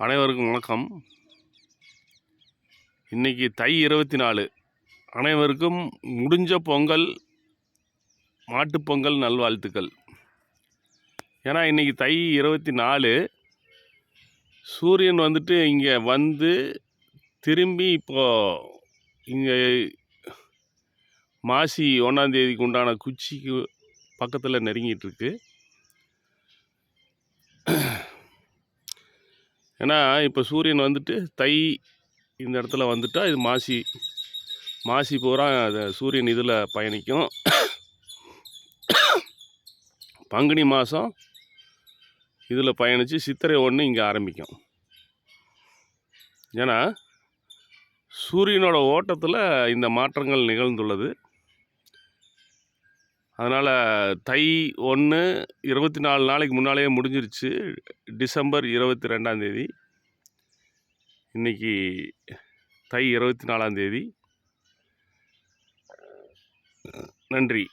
அனைவருக்கும் வணக்கம். இன்னைக்கு தை இருபத்தி நாலு அனைவருக்கும் முடிஞ்ச பொங்கல் மாட்டுப்பொங்கல் நல்வாழ்த்துக்கள். ஏன்னா இன்றைக்கி தை இருபத்தி நாலு சூரியன் வந்துட்டு இங்கே வந்து திரும்பி இப்போது இங்கே மாசி ஒன்றாந்தேதிக்கு உண்டான குச்சிக்கு பக்கத்தில் நெருங்கிட்டுருக்கு ஏன்னா இப்போ சூரியன் வந்துட்டு தை இந்த இடத்துல வந்துட்டால் இது மாசி. மாசி பூரா சூரியன் இதில் பயணிக்கும். பங்குனி மாதம் இதில் பயணித்து சித்திரை ஒன்று இங்கே ஆரம்பிக்கும். ஏன்னா சூரியனோட ஓட்டத்தில் இந்த மாற்றங்கள் நிகழ்ந்துள்ளது. அதனால் தை ஒன்று இருபத்தி நாலு நாளைக்கு முன்னாலேயே முடிஞ்சிருச்சு. டிசம்பர் இருபத்தி ரெண்டாந்தேதி இன்னைக்கு தை இருபத்தி நாலாந்தேதி நன்றி.